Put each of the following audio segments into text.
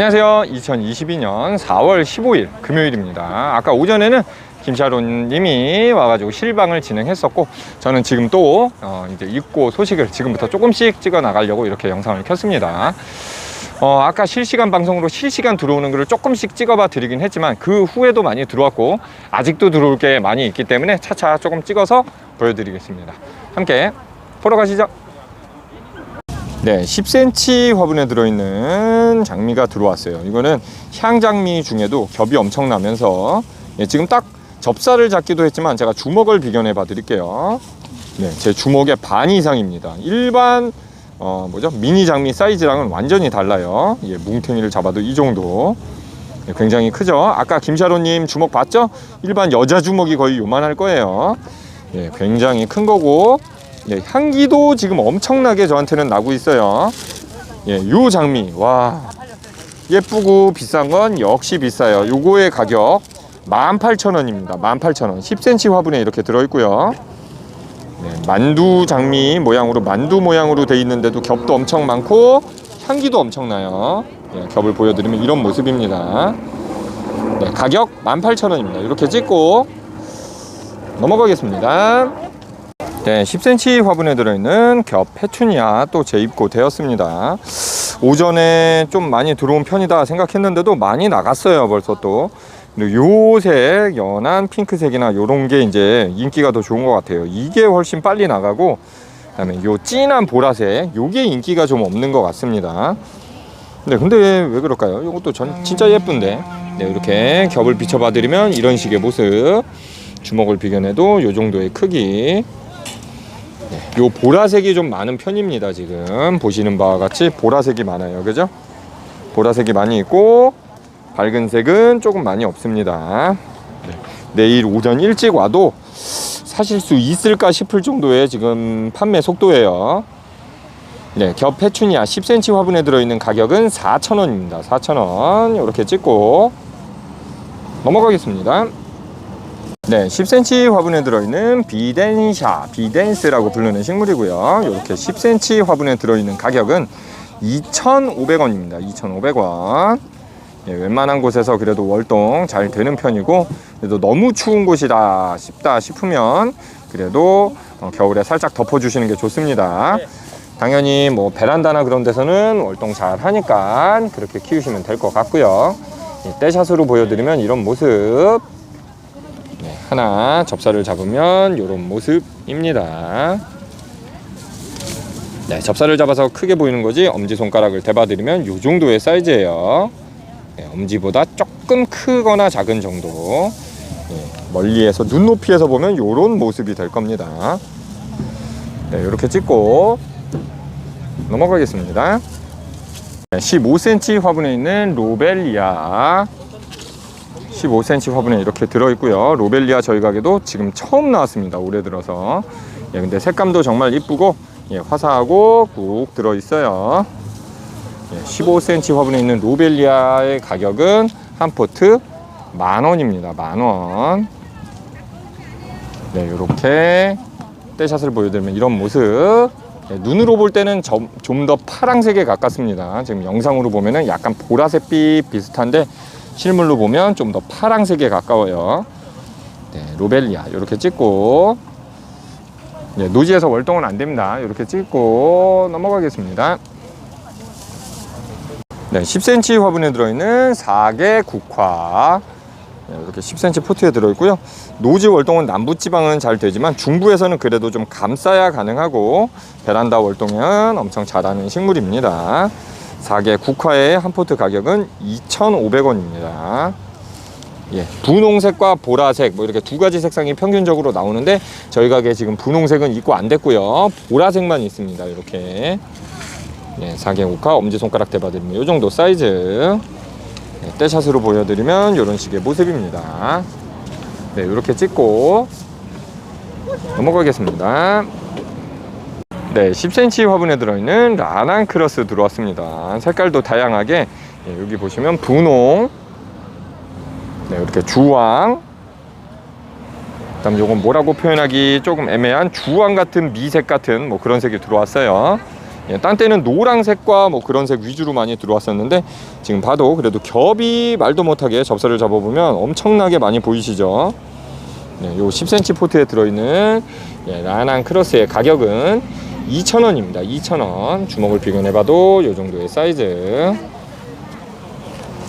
안녕하세요. 2022년 4월 15일 금요일입니다. 아까 오전에는 김샤론님이 와가지고 실방을 진행했었고 저는 지금 또 어, 이제 입고 소식을 지금부터 조금씩 찍어 나가려고 이렇게 영상을 켰습니다. 어, 아까 실시간 방송으로 실시간 들어오는 글을 조금씩 찍어봐 드리긴 했지만 그 후에도 많이 들어왔고 아직도 들어올 게 많이 있기 때문에 차차 조금 찍어서 보여드리겠습니다. 함께 보러 가시죠. 네, 10cm 화분에 들어있는 장미가 들어왔어요. 이거는 향장미 중에도 겹이 엄청나면서 예, 지금 딱 접사를 잡기도 했지만 제가 주먹을 비견해 봐 드릴게요. 네, 제 주먹의 반 이상입니다. 일반 어 뭐죠 미니 장미 사이즈랑은 완전히 달라요. 예, 뭉탱이를 잡아도 이 정도. 예, 굉장히 크죠. 아까 김샤로님 주먹 봤죠? 일반 여자 주먹이 거의 요만할 거예요. 예, 굉장히 큰 거고 예, 향기도 지금 엄청나게 저한테는 나고 있어요. 예, 요 장미 와 예쁘고 비싼 건 역시 비싸요. 요거의 가격 18,000원입니다. 18,000원. 10cm 화분에 이렇게 들어 있고요. 네, 만두 장미 모양으로 만두 모양으로 돼 있는데도 겹도 엄청 많고 향기도 엄청나요. 예, 겹을 보여드리면 이런 모습입니다. 네, 가격 18,000원입니다. 이렇게 찍고 넘어가겠습니다. 네, 10cm 화분에 들어있는 겹 페추니아 또 재입고 되었습니다. 오전에 좀 많이 들어온 편이다 생각했는데도 많이 나갔어요 벌써 또. 요색 연한 핑크색이나 요런 게 이제 인기가 더 좋은 것 같아요. 이게 훨씬 빨리 나가고 그 다음에 요 진한 보라색 요게 인기가 좀 없는 것 같습니다. 네, 근데 왜 그럴까요? 이것도 전 진짜 예쁜데. 네, 이렇게 겹을 비춰봐 드리면 이런 식의 모습. 주먹을 비견해도 요 정도의 크기. 네, 요 보라색이 좀 많은 편입니다. 지금 보시는 바와 같이 보라색이 많아요. 그죠? 보라색이 많이 있고 밝은 색은 조금 많이 없습니다. 네, 내일 오전 일찍 와도 사실 수 있을까 싶을 정도의 지금 판매 속도예요. 네, 겹 페추니아 10cm 화분에 들어있는 가격은 4,000원입니다. 4,000원 이렇게 찍고 넘어가겠습니다. 네, 10cm 화분에 들어있는 비덴샤, 비덴스라고 부르는 식물이고요. 이렇게 10cm 화분에 들어있는 가격은 2,500원입니다. 2,500원. 예, 웬만한 곳에서 그래도 월동 잘 되는 편이고 그래도 너무 추운 곳이다 싶다 싶으면 그래도 어, 겨울에 살짝 덮어주시는 게 좋습니다. 당연히 뭐 베란다나 그런 데서는 월동 잘 하니까 그렇게 키우시면 될 것 같고요. 예, 떼샷으로 보여드리면 이런 모습 네, 하나 접사를 잡으면 이런 모습입니다. 네, 접사를 잡아서 크게 보이는 거지 엄지 손가락을 대봐드리면 이 정도의 사이즈예요. 네, 엄지보다 조금 크거나 작은 정도. 네, 멀리에서 눈높이에서 보면 이런 모습이 될 겁니다. 네, 이렇게 찍고 넘어가겠습니다. 네, 15cm 화분에 있는 로벨리아 15cm 화분에 이렇게 들어있고요. 로벨리아 저희 가게도 지금 처음 나왔습니다. 올해 들어서. 예, 근데 색감도 정말 이쁘고 예, 화사하고 꾹 들어있어요. 예, 15cm 화분에 있는 로벨리아의 가격은 한 포트 만 원입니다. 만 원. 네, 이렇게 떼샷을 보여드리면 이런 모습. 예, 눈으로 볼 때는 좀더 파랑색에 가깝습니다. 지금 영상으로 보면은 약간 보라색빛 비슷한데 실물로 보면 좀 더 파랑색에 가까워요. 네, 로벨리아 이렇게 찍고 네, 노지에서 월동은 안 됩니다. 이렇게 찍고 넘어가겠습니다. 네, 10cm 화분에 들어있는 4개 국화 네, 이렇게 10cm 포트에 들어있고요. 노지 월동은 남부 지방은 잘 되지만 중부에서는 그래도 좀 감싸야 가능하고 베란다 월동은 엄청 잘하는 식물입니다. 4개 국화의 한 포트 가격은 2,500원입니다. 예, 분홍색과 보라색 뭐 이렇게 두 가지 색상이 평균적으로 나오는데 저희 가게 지금 분홍색은 입고 안 됐고요. 보라색만 있습니다. 이렇게 예, 4개 국화 엄지손가락 대봐드리면 이 정도 사이즈 예, 떼샷으로 보여드리면 이런 식의 모습입니다. 네, 이렇게 찍고 넘어가겠습니다. 네, 10cm 화분에 들어있는 라난 크로스 들어왔습니다. 색깔도 다양하게 예, 여기 보시면 분홍, 네, 이렇게 주황, 그 다음 요건 뭐라고 표현하기 조금 애매한 주황 같은 미색 같은 뭐 그런 색이 들어왔어요. 예, 딴 때는 노란색과 뭐 그런 색 위주로 많이 들어왔었는데 지금 봐도 그래도 겹이 말도 못하게 접사를 잡아보면 엄청나게 많이 보이시죠? 네, 요 10cm 포트에 들어있는 예, 라난 크로스의 가격은 2,000원입니다. 2,000원. 주먹을 비교해봐도 요 정도의 사이즈.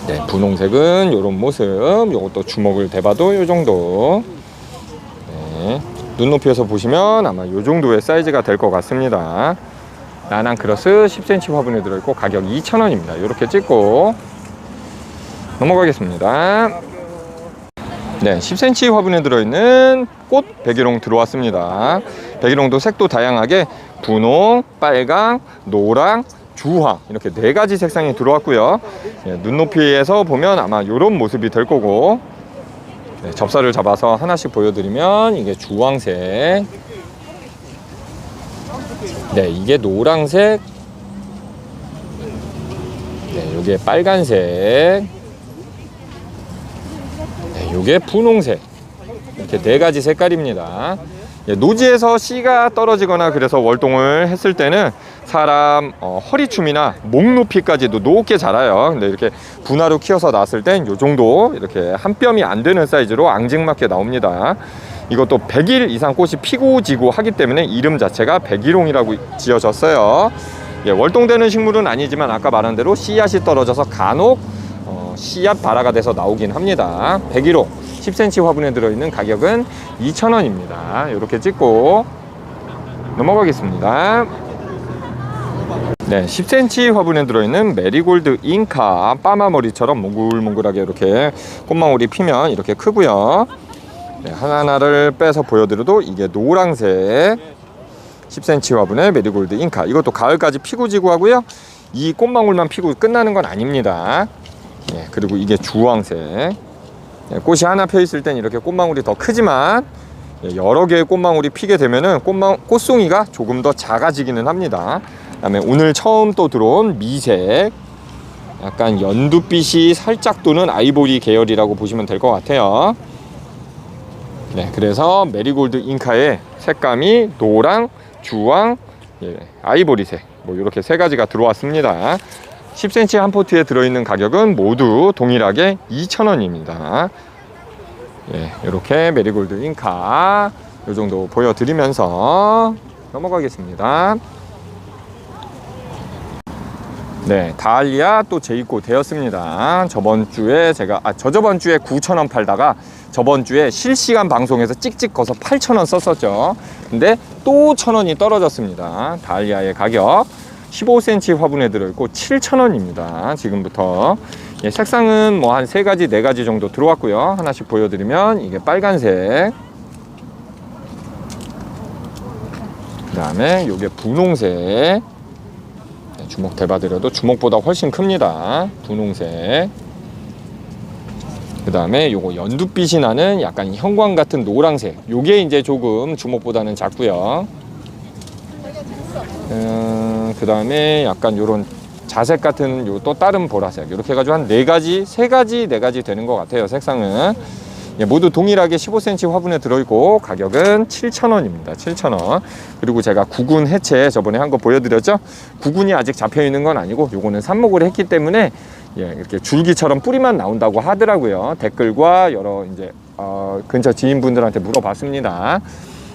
네, 분홍색은 요런 모습. 요것도 주먹을 대봐도 요 정도. 네, 눈높이에서 보시면 아마 요 정도의 사이즈가 될 것 같습니다. 라난 크로스 10cm 화분에 들어있고 가격 2,000원입니다. 이렇게 찍고 넘어가겠습니다. 네, 10cm 화분에 들어있는 꽃 백일홍 들어왔습니다. 백일홍도 색도 다양하게 분홍, 빨강, 노랑, 주황 이렇게 네 가지 색상이 들어왔고요. 예, 눈높이에서 보면 아마 이런 모습이 될 거고 네, 접사를 잡아서 하나씩 보여드리면 이게 주황색, 네, 이게 노랑색, 네, 이게 빨간색, 네, 요게 분홍색 이렇게 네 가지 색깔입니다. 예, 노지에서 씨가 떨어지거나 그래서 월동을 했을 때는 사람 어, 허리춤이나 목 높이까지도 높게 자라요. 근데 이렇게 분화로 키워서 나왔을 땐 요 정도 이렇게 한 뼘이 안 되는 사이즈로 앙증맞게 나옵니다. 이것도 100일 이상 꽃이 피고 지고 하기 때문에 이름 자체가 백일홍이라고 지어졌어요. 예, 월동되는 식물은 아니지만 아까 말한 대로 씨앗이 떨어져서 간혹 어, 씨앗 발화가 돼서 나오긴 합니다. 백일홍 10cm 화분에 들어있는 가격은 2,000원입니다. 이렇게 찍고 넘어가겠습니다. 네, 10cm 화분에 들어있는 메리골드 잉카 빠마머리처럼 몽글몽글하게 이렇게 꽃망울이 피면 이렇게 크고요. 네, 하나하나를 빼서 보여드려도 이게 노랑색 10cm 화분의 메리골드 잉카 이것도 가을까지 피고 지고 하고요. 이 꽃망울만 피고 끝나는 건 아닙니다. 예, 그리고 이게 주황색 예, 꽃이 하나 펴 있을 땐 이렇게 꽃망울이 더 크지만 예, 여러 개의 꽃망울이 피게 되면은 꽃망, 꽃송이가 조금 더 작아지기는 합니다. 그다음에 오늘 처음 또 들어온 미색 약간 연두빛이 살짝 도는 아이보리 계열이라고 보시면 될 것 같아요. 네, 그래서 메리골드 잉카의 색감이 노랑, 주황, 예, 아이보리색 뭐 이렇게 세 가지가 들어왔습니다. 10cm 한 포트에 들어있는 가격은 모두 동일하게 2,000원입니다. 예, 이렇게 메리골드 잉카 이 정도 보여드리면서 넘어가겠습니다. 네, 다알리아 또 재입고 되었습니다. 저번 주에 제가 아 저저번 주에 9,000원 팔다가 저번 주에 실시간 방송에서 찍찍 거서 8,000원 썼었죠. 근데 또 1,000원이 떨어졌습니다. 다알리아의 가격 15cm 화분에 들어있고 7,000원입니다. 지금부터 예, 색상은 뭐 한 세 가지 네 가지 정도 들어왔고요. 하나씩 보여드리면 이게 빨간색 그 다음에 이게 분홍색 네, 주먹 대봐드려도 주먹보다 훨씬 큽니다. 분홍색. 그 다음에 요거 연두빛이 나는 약간 형광 같은 노랑색. 요게 이제 조금 주먹보다는 작고요. 음, 그 다음에 약간 요런 자색 같은 요 또 다른 보라색. 이렇게 해가지고 한 네 가지, 세 가지, 네 가지 되는 것 같아요. 색상은. 예, 모두 동일하게 15cm 화분에 들어있고 가격은 7,000원입니다. 7,000원. 그리고 제가 구근 해체 저번에 한 거 보여드렸죠? 구근이 아직 잡혀 있는 건 아니고 요거는 삽목을 했기 때문에 예, 이렇게 줄기처럼 뿌리만 나온다고 하더라고요. 댓글과 여러 이제 어, 근처 지인분들한테 물어봤습니다.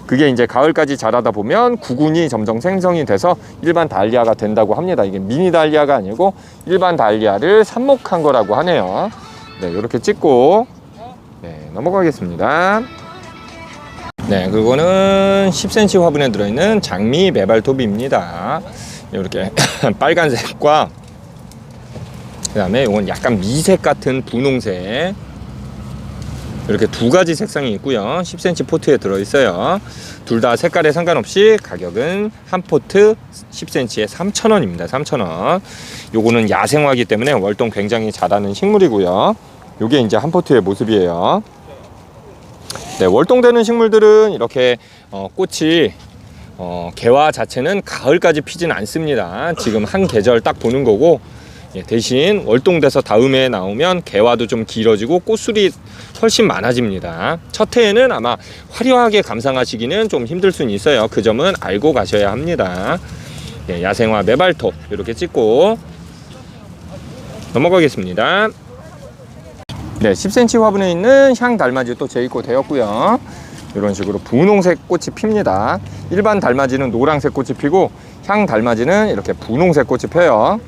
그게 이제 가을까지 자라다 보면 구근이 점점 생성이 돼서 일반 달리아가 된다고 합니다. 이게 미니 달리아가 아니고 일반 달리아를 삽목한 거라고 하네요. 네, 이렇게 찍고 네, 넘어가겠습니다. 네, 그거는 10cm 화분에 들어있는 장미 메발톱입니다. 이렇게 빨간색과 그 다음에 이건 약간 미색 같은 분홍색 이렇게 두 가지 색상이 있고요. 10cm 포트에 들어있어요. 둘 다 색깔에 상관없이 가격은 한 포트 10cm에 3,000원입니다. 3,000원. 요거는 야생화기 때문에 월동 굉장히 잘하는 식물이고요. 요게 이제 한 포트의 모습이에요. 네, 월동되는 식물들은 이렇게 어, 꽃이 어, 개화 자체는 가을까지 피지는 않습니다. 지금 한 계절 딱 보는 거고 예, 대신 월동돼서 다음에 나오면 개화도 좀 길어지고 꽃술이 훨씬 많아집니다. 첫 해에는 아마 화려하게 감상하시기는 좀 힘들 수는 있어요. 그 점은 알고 가셔야 합니다. 예, 야생화 메발톱 이렇게 찍고 넘어가겠습니다. 네, 10cm 화분에 있는 향 달맞이 또 재입고 되었고요. 이런 식으로 분홍색 꽃이 핍니다. 일반 달맞이는 노란색 꽃이 피고 향 달맞이는 이렇게 분홍색 꽃이 펴요.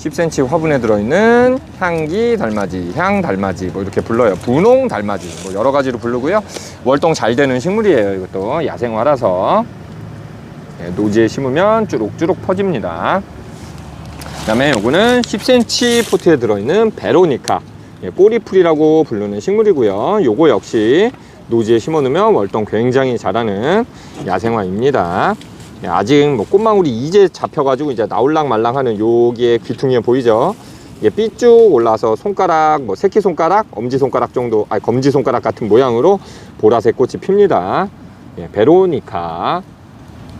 10cm 화분에 들어있는 향기 달맞이, 향 달맞이 뭐 이렇게 불러요. 분홍 달맞이 뭐 여러 가지로 부르고요. 월동 잘 되는 식물이에요. 이것도 야생화라서 예, 노지에 심으면 주룩주룩 퍼집니다. 그다음에 요거는 10cm 포트에 들어있는 베로니카 예, 꼬리풀이라고 부르는 식물이고요. 요거 역시 노지에 심어놓으면 월동 굉장히 잘하는 야생화입니다. 예, 아직 뭐 꽃망울이 이제 잡혀가지고 이제 나올랑 말랑하는 여기에 귀퉁이에 보이죠? 이게 삐쭉 올라서 손가락, 뭐 새끼 손가락, 엄지 손가락 정도, 아니 검지 손가락 같은 모양으로 보라색 꽃이 핍니다. 예, 베로니카.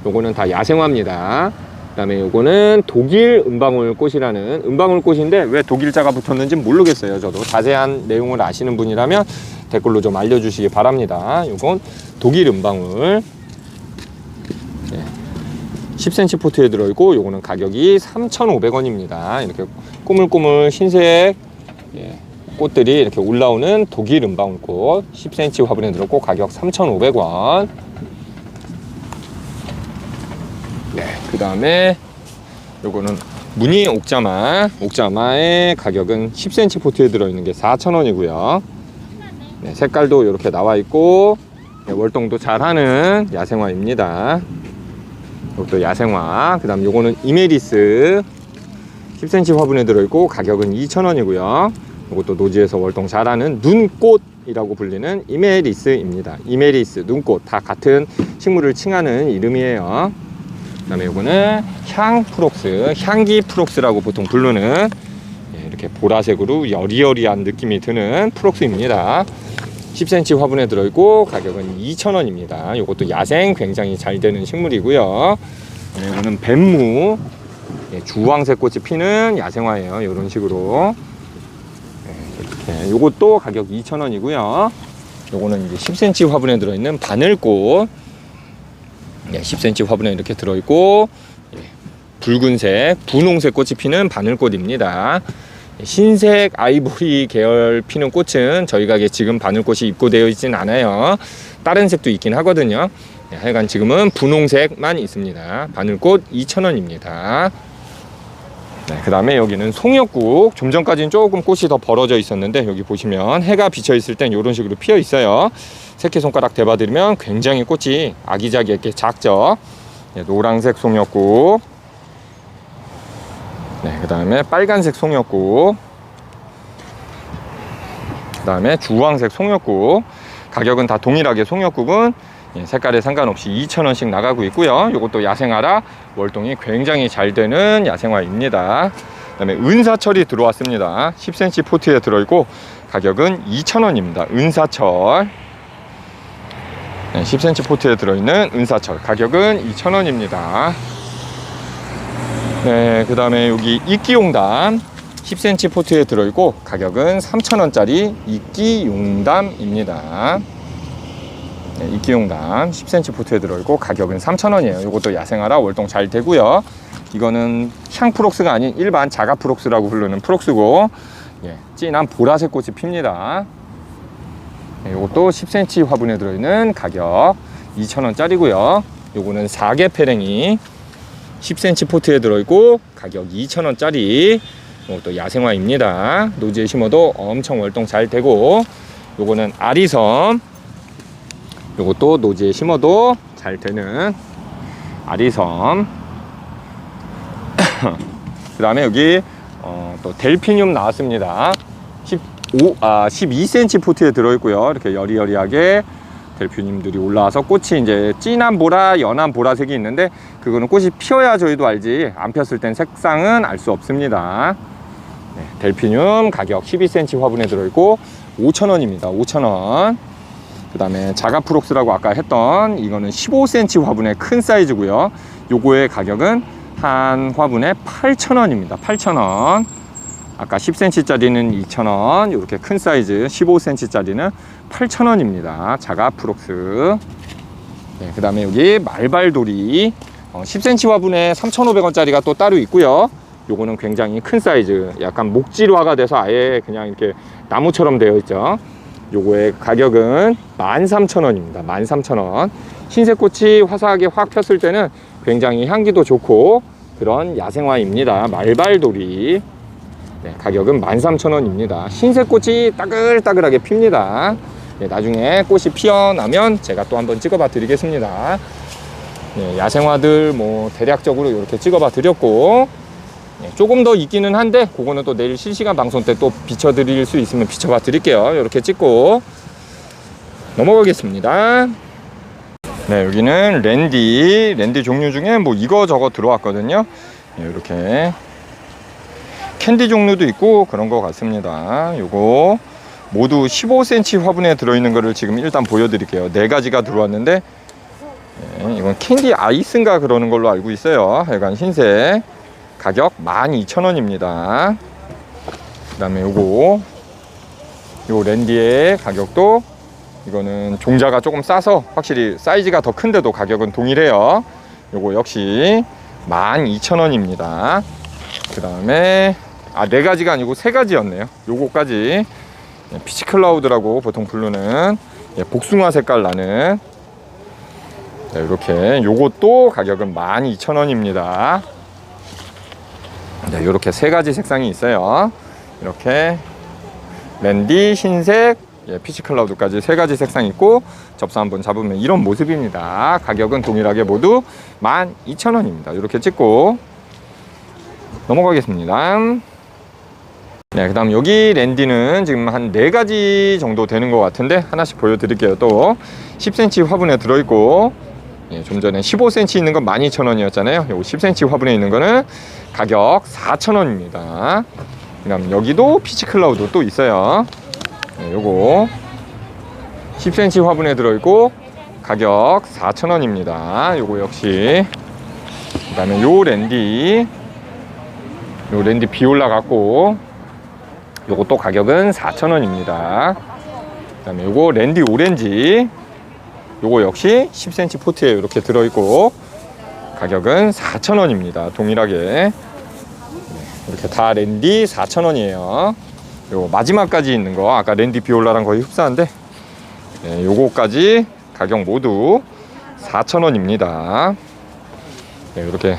요거는 다 야생화입니다. 그다음에 요거는 독일 은방울 꽃이라는 은방울 꽃인데 왜 독일자가 붙었는지 모르겠어요. 저도 자세한 내용을 아시는 분이라면 댓글로 좀 알려주시기 바랍니다. 요건 독일 은방울. 네. 10cm 포트에 들어있고 요거는 가격이 3,500원입니다. 이렇게 꼬물꼬물 흰색 예, 꽃들이 이렇게 올라오는 독일 은방울꽃 10cm 화분에 들었고 가격 3,500원. 네, 그 다음에 요거는 무늬 옥자마 옥자마의 가격은 10cm 포트에 들어있는 게 4,000원이고요 네, 색깔도 이렇게 나와 있고 네, 월동도 잘하는 야생화입니다 이것도 야생화. 그 다음 요거는 이메리스. 10cm 화분에 들어있고 가격은 2,000원이고요. 이것도 노지에서 월동 잘하는 눈꽃이라고 불리는 이메리스입니다. 이메리스 눈꽃 다 같은 식물을 칭하는 이름이에요. 그 다음에 요거는 향 프록스, 향기 프록스라고 보통 부르는 예, 이렇게 보라색으로 여리여리한 느낌이 드는 프록스입니다. 10cm 화분에 들어있고 가격은 2,000원입니다. 이것도 야생 굉장히 잘 되는 식물이고요. 네, 이거는 뱀무, 예, 주황색 꽃이 피는 야생화예요. 이런 식으로 예, 이렇게. 이것도 가격 2,000원이고요. 요거는 이제 10cm 화분에 들어있는 바늘꽃. 네, 10cm 화분에 이렇게 들어있고 예, 붉은색, 분홍색 꽃이 피는 바늘꽃입니다. 예, 흰색 아이보리 계열 피는 꽃은 저희 가게 지금 바늘꽃이 입고되어 있진 않아요. 다른 색도 있긴 하거든요. 네, 하여간 지금은 분홍색만 있습니다. 바늘꽃 2,000원입니다. 네, 그 다음에 여기는 송역국. 좀 전까지는 조금 꽃이 더 벌어져 있었는데 여기 보시면 해가 비쳐 있을 땐 이런 식으로 피어 있어요. 새끼손가락 대봐드리면 굉장히 꽃이 아기자기하게 작죠. 네, 노란색 송역국. 네, 그 다음에 빨간색 송역국. 그 다음에 주황색 송역국. 가격은 다 동일하게 송역국은 예, 색깔에 상관없이 2,000원씩 나가고 있고요. 이것도 야생화라 월동이 굉장히 잘 되는 야생화입니다. 그 다음에 은사철이 들어왔습니다. 10cm 포트에 들어있고 가격은 2,000원입니다. 은사철. 네, 10cm 포트에 들어있는 은사철 가격은 2,000원입니다. 네, 그 다음에 여기 이끼용담 10cm 포트에 들어있고 가격은 3,000원짜리 이끼용담입니다. 네, 이끼용담 10cm 포트에 들어있고 가격은 3,000원이에요. 이것도 야생화라 월동 잘 되고요. 이거는 향 프록스가 아닌 일반 자가 프록스라고 부르는 프록스고 예, 진한 보라색 꽃이 핍니다. 네, 이것도 10cm 화분에 들어있는 가격 2,000원짜리고요. 요거는 4개 페랭이 10cm 포트에 들어있고 가격 2,000원짜리. 이것도 야생화입니다. 노지에 심어도 엄청 월동 잘 되고 요거는 아리섬. 요것도 노지에 심어도 잘 되는 아리섬. 그 다음에 여기 어, 또 델피늄 나왔습니다. 15, 아, 12cm 포트에 들어있고요. 이렇게 여리여리하게 델피늄들이 올라와서 꽃이 이제 진한 보라 연한 보라색이 있는데 그거는 꽃이 피어야 저희도 알지. 안 폈을 땐 색상은 알 수 없습니다. 네, 델피늄 가격 12cm 화분에 들어있고 5,000원입니다. 5,000원. 그 다음에 자가 프록스라고 아까 했던 이거는 15cm 화분의 큰 사이즈고요. 요거의 가격은 한 화분에 8,000원입니다. 8,000원. 아까 10cm 짜리는 2,000원. 이렇게 큰 사이즈 15cm 짜리는 8,000원입니다 자가 프록스 네, 그 다음에 여기 말발돌이 어, 10cm 화분에 3,500원짜리가 또 따로 있고요. 요거는 굉장히 큰 사이즈, 약간 목질화가 돼서 아예 그냥 이렇게 나무처럼 되어 있죠. 요거의 가격은 13,000원입니다. 13,000원. 흰색 꽃이 화사하게 확 폈을 때는 굉장히 향기도 좋고 그런 야생화입니다. 말발돌이. 네, 가격은 13,000원입니다. 흰색 꽃이 따글따글하게 핍니다. 네, 나중에 꽃이 피어나면 제가 또 한번 찍어봐 드리겠습니다. 네, 야생화들 뭐 대략적으로 이렇게 찍어봐 드렸고 네, 조금 더 있기는 한데 그거는 또 내일 실시간 방송 때 또 비춰 드릴 수 있으면 비춰봐 드릴게요. 이렇게 찍고 넘어가겠습니다. 네, 여기는 랜디, 랜디 종류 중에 뭐 이거 저거 들어왔거든요. 네, 이렇게 캔디 종류도 있고 그런 것 같습니다. 요거 모두 15cm 화분에 들어있는 거를 지금 일단 보여드릴게요. 네 가지가 들어왔는데 네, 이건 캔디 아이스인가 그러는 걸로 알고 있어요. 약간 흰색 가격 12,000원입니다. 그 다음에 요거 요 랜디의 가격도 이거는 종자가 조금 싸서 확실히 사이즈가 더 큰데도 가격은 동일해요. 요거 역시 12,000원입니다. 그 다음에 아 네 가지가 아니고 세 가지였네요. 요거까지 예, 피치 클라우드라고 보통 부르는 예, 복숭아 색깔 나는 네, 이렇게 요것도 가격은 12,000원입니다. 네, 이렇게 세 가지 색상이 있어요. 이렇게 랜디, 흰색, 예, 피치 클라우드까지 세 가지 색상 있고 접사 한번 잡으면 이런 모습입니다. 가격은 동일하게 모두 12,000원입니다. 이렇게 찍고 넘어가겠습니다. 네, 그 다음 여기 랜디는 지금 한 네 가지 정도 되는 것 같은데 하나씩 보여드릴게요. 또 10cm 화분에 들어있고 예, 좀 전에 15cm 있는 건 12,000원이었잖아요. 요거 10cm 화분에 있는 거는 가격 4,000원입니다. 그 다음 여기도 피치 클라우드 또 있어요. 네, 요거 10cm 화분에 들어있고 가격 4,000원입니다. 요거 역시 그 다음에 요 랜디 요 랜디 비 올라 갔고 요것도 가격은 4,000원입니다. 그 다음에 요거 랜디 오렌지 요거 역시 10cm 포트에 이렇게 들어있고 가격은 4,000원입니다. 동일하게 네, 이렇게 다 랜디 4,000원이에요. 요 마지막까지 있는 거 아까 랜디 비올라랑 거의 흡사한데 네, 요거까지 가격 모두 4,000원입니다. 네, 이렇게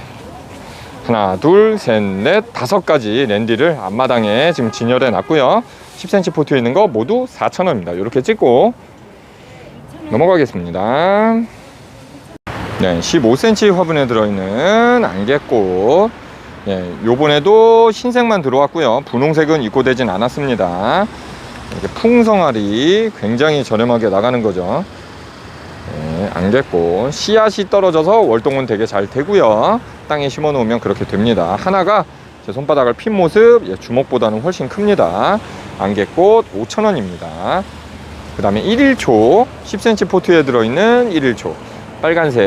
하나, 둘, 셋, 넷, 다섯 가지 랜디를 앞마당에 지금 진열해 놨고요. 10cm 포트에 있는 거 모두 4,000원입니다. 이렇게 찍고 넘어가겠습니다. 네, 15cm 화분에 들어있는 안개꽃. 예, 요번에도 흰색만 들어왔고요. 분홍색은 입고되진 않았습니다. 이렇게 풍성알이 굉장히 저렴하게 나가는 거죠. 예, 안개꽃. 씨앗이 떨어져서 월동은 되게 잘 되고요. 땅에 심어 놓으면 그렇게 됩니다. 하나가 제 손바닥을 핀 모습 예, 주먹보다는 훨씬 큽니다. 안개꽃 5,000원입니다. 그 다음에 1일초 10cm 포트에 들어있는 1일초 빨간색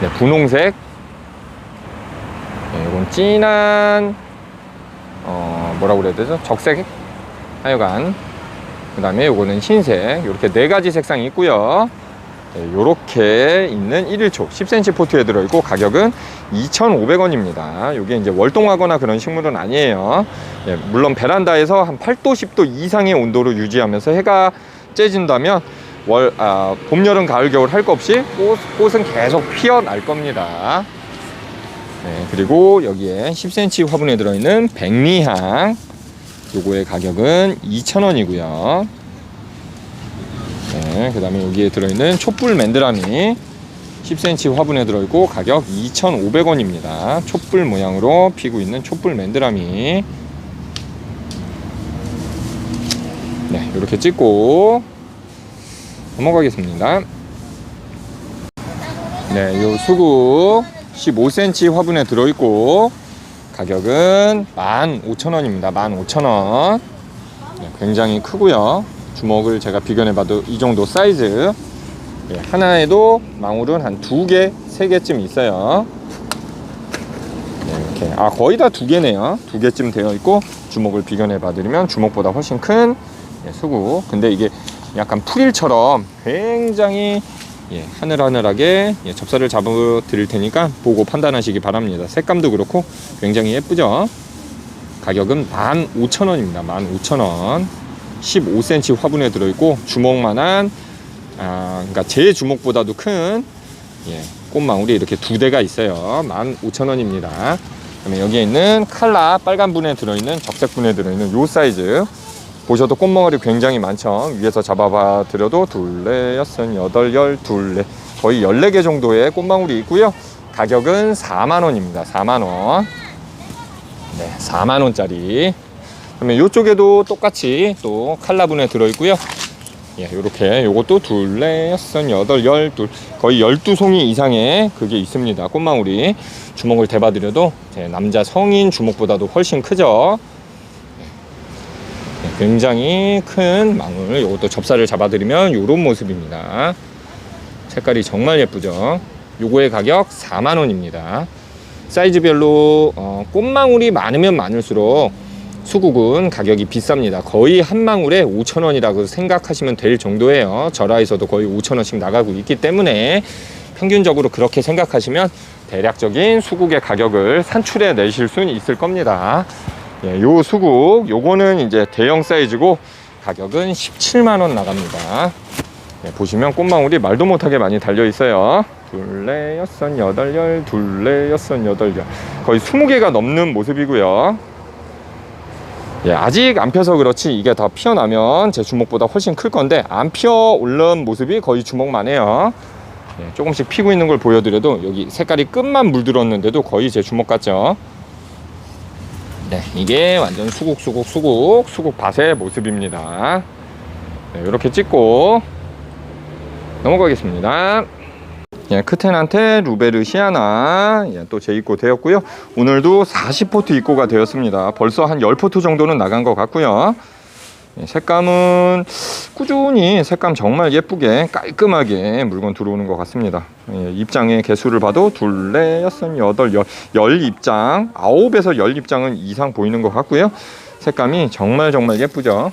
네, 분홍색 네, 이건 진한 어, 뭐라고 그래야 되죠? 적색 하여간 그 다음에 요거는 흰색 이렇게 네 가지 색상이 있고요 이렇게 있는 1일초 10cm 포트에 들어있고 가격은 2,500원입니다. 이게 이제 월동하거나 그런 식물은 아니에요. 예, 물론 베란다에서 한 8도, 10도 이상의 온도로 유지하면서 해가 째진다면 월, 아, 봄, 여름, 가을, 겨울 할거 없이 꽃, 꽃은 계속 피어날 겁니다. 네, 그리고 여기에 10cm 화분에 들어있는 백리향 요거의 가격은 2,000원이고요. 네, 그 다음에 여기에 들어있는 촛불 맨드라미 10cm 화분에 들어있고 가격 2,500원입니다. 촛불 모양으로 피고 있는 촛불 맨드라미 네, 이렇게 찍고 넘어가겠습니다. 네, 요 수국 15cm 화분에 들어있고 가격은 15,000원입니다. 15,000원. 네, 굉장히 크고요. 주먹을 제가 비교해봐도 이 정도 사이즈. 예, 하나에도 망울은 한 두 개, 세 개쯤 있어요. 네, 이렇게 아 거의 다 두 개네요. 두 개쯤 되어 있고 주먹을 비교해 봐드리면 주먹보다 훨씬 큰 예, 수국. 근데 이게 약간 풀일처럼 굉장히 예, 하늘하늘하게 예, 접사를 잡아 드릴 테니까 보고 판단하시기 바랍니다. 색감도 그렇고 굉장히 예쁘죠? 가격은 15,000원입니다. 15,000원. 15cm 화분에 들어있고 주먹만한 아, 그러니까 제 주먹보다도 큰 예, 꽃망울이 이렇게 두 대가 있어요. 15,000원입니다. 그다음에 여기에 있는 칼라 빨간 분에 들어있는 적색 분에 들어있는 요 사이즈 보셔도 꽃멍울이 굉장히 많죠. 위에서 잡아봐 드려도 둘레, 여섯, 여덟, 열, 둘레 거의 14개 정도의 꽃망울이 있고요. 가격은 4만원입니다. 4만원. 네, 4만원짜리. 그러면 이쪽에도 똑같이 또 칼라분에 들어있고요. 예, 요렇게 요것도 둘레, 여섯, 여덟, 열둘 거의 12송이 이상의 그게 있습니다. 꽃망울이 주먹을 대봐드려도 제 남자 성인 주먹보다도 훨씬 크죠. 네, 굉장히 큰 망울 이것도 접사를 잡아드리면 이런 모습입니다 색깔이 정말 예쁘죠 요거의 가격 4만원입니다 사이즈별로 어, 꽃망울이 많으면 많을수록 수국은 가격이 비쌉니다 거의 한 망울에 5천원이라고 생각하시면 될 정도예요 절하에서도 거의 5천원씩 나가고 있기 때문에 평균적으로 그렇게 생각하시면 대략적인 수국의 가격을 산출해 내실 수는 있을 겁니다 예, 요 수국 요거는 이제 대형 사이즈고 가격은 17만 원 나갑니다. 예, 보시면 꽃망울이 말도 못하게 많이 달려 있어요. 둘레 여섯 여덟 열 둘레 여섯 여덟 열 거의 20개가 넘는 모습이고요. 예, 아직 안 펴서 그렇지 이게 다 피어나면 제 주먹보다 훨씬 클 건데 안 피어 올른 모습이 거의 주먹만 해요. 예, 조금씩 피고 있는 걸 보여드려도 여기 색깔이 끝만 물들었는데도 거의 제 주먹 같죠. 네, 이게 완전 수국, 수국, 수국, 수국 밭의 모습입니다. 네, 이렇게 찍고 넘어가겠습니다. 예, 크텐한테 루베르 시아나 예, 또 재입고 되었고요. 오늘도 40포트 입고가 되었습니다. 벌써 한 10포트 정도는 나간 것 같고요. 예, 색감은 꾸준히 색감 정말 예쁘게 깔끔하게 물건 들어오는 것 같습니다. 예, 입장의 개수를 봐도 둘레, 여섯, 여덟, 열, 열 입장, 아홉에서 열 입장은 이상 보이는 것 같고요. 색감이 정말 정말 예쁘죠.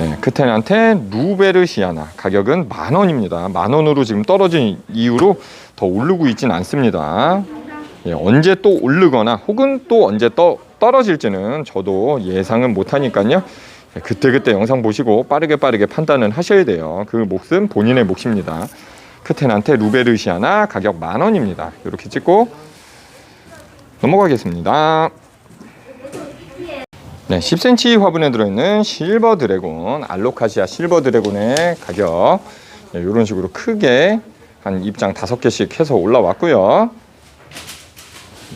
네, 크텐한테 루베르시아나 가격은 만 원입니다. 만 원으로 지금 떨어진 이후로 더 오르고 있진 않습니다. 예, 언제 또 오르거나 혹은 또 언제 떠, 떨어질지는 저도 예상은 못하니까요. 예, 그때 그때 영상 보시고 빠르게 빠르게 판단은 하셔야 돼요. 그 몫은 본인의 몫입니다. 크텐한테 루베르시아나 가격 만 원입니다. 이렇게 찍고 넘어가겠습니다. 네, 10cm 화분에 들어있는 실버 드래곤, 알로카시아 실버 드래곤의 가격 네, 이런 식으로 크게 한 입장 다섯 개씩 해서 올라왔고요.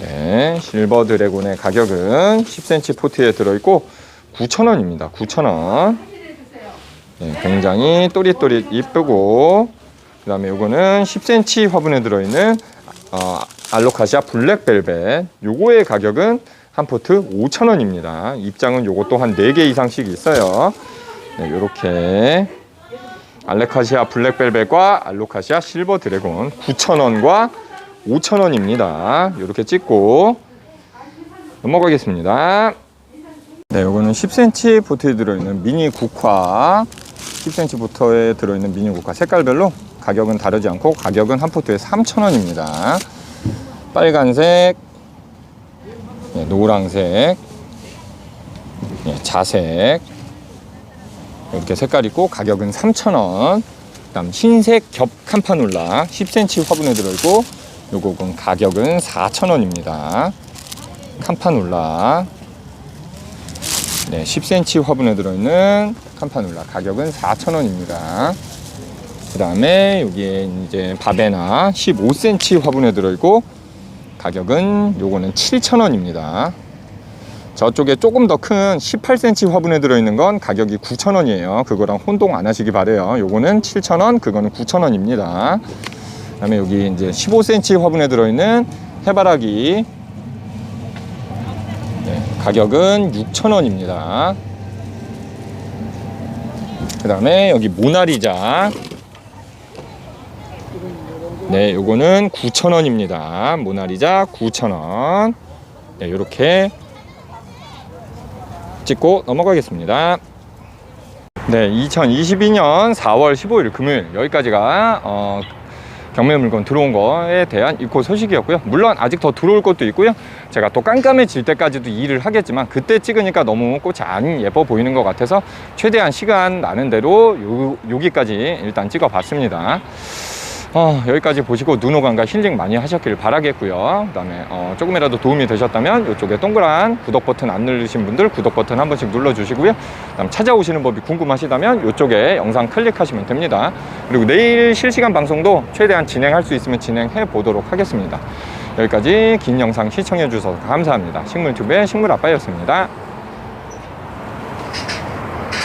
네, 실버 드래곤의 가격은 10cm 포트에 들어있고 9,000원입니다. 9,000원. 네, 굉장히 또릿또릿 이쁘고 그 다음에 요거는 10cm 화분에 들어있는 어, 알로카시아 블랙벨벳 요거의 가격은 한 포트 5,000원입니다. 입장은 요것도 한 4개 이상씩 있어요. 네, 요렇게 알레카시아 블랙벨벳과 알로카시아 실버 드래곤 9,000원과 5,000원입니다. 이렇게 찍고 넘어가겠습니다. 네, 요거는 10cm 포트에 들어있는 미니 국화 10cm 포트에 들어있는 미니 국화 색깔별로 가격은 다르지 않고 가격은 한 포트에 3,000원입니다. 빨간색, 네, 노랑색, 네, 자색 이렇게 색깔 있고 가격은 3,000원. 그다음 흰색 겹 캄파놀라 10cm 화분에 들어있고 요거는 가격은 4,000원입니다. 캄파놀라 네, 10cm 화분에 들어있는 캄파놀라 가격은 4,000원입니다. 그 다음에 여기에 이제 바베나 15cm 화분에 들어있고 가격은 요거는 7,000원입니다. 저쪽에 조금 더 큰 18cm 화분에 들어있는 건 가격이 9,000원이에요. 그거랑 혼동 안 하시기 바래요. 요거는 7,000원, 그거는 9,000원입니다. 그다음에 여기 이제 15cm 화분에 들어있는 해바라기 네, 가격은 6,000원입니다. 그 다음에 여기 모나리자 네, 요거는 9,000원입니다. 모나리자 9,000원. 네, 요렇게 찍고 넘어가겠습니다. 네, 2022년 4월 15일 금요일 여기까지가 어, 경매 물건 들어온 거에 대한 입고 소식이었고요. 물론 아직 더 들어올 것도 있고요. 제가 또 깜깜해질 때까지도 일을 하겠지만 그때 찍으니까 너무 꽃이 안 예뻐 보이는 것 같아서 최대한 시간 나는 대로 요, 여기까지 일단 찍어 봤습니다. 어, 여기까지 보시고 눈호강과 힐링 많이 하셨길 바라겠고요. 그 다음에 어, 조금이라도 도움이 되셨다면 이쪽에 동그란 구독 버튼 안 누르신 분들 구독 버튼 한 번씩 눌러주시고요. 그다음 찾아오시는 법이 궁금하시다면 이쪽에 영상 클릭하시면 됩니다. 그리고 내일 실시간 방송도 최대한 진행할 수 있으면 진행해 보도록 하겠습니다. 여기까지 긴 영상 시청해 주셔서 감사합니다. 식물튜브의 식물아빠였습니다.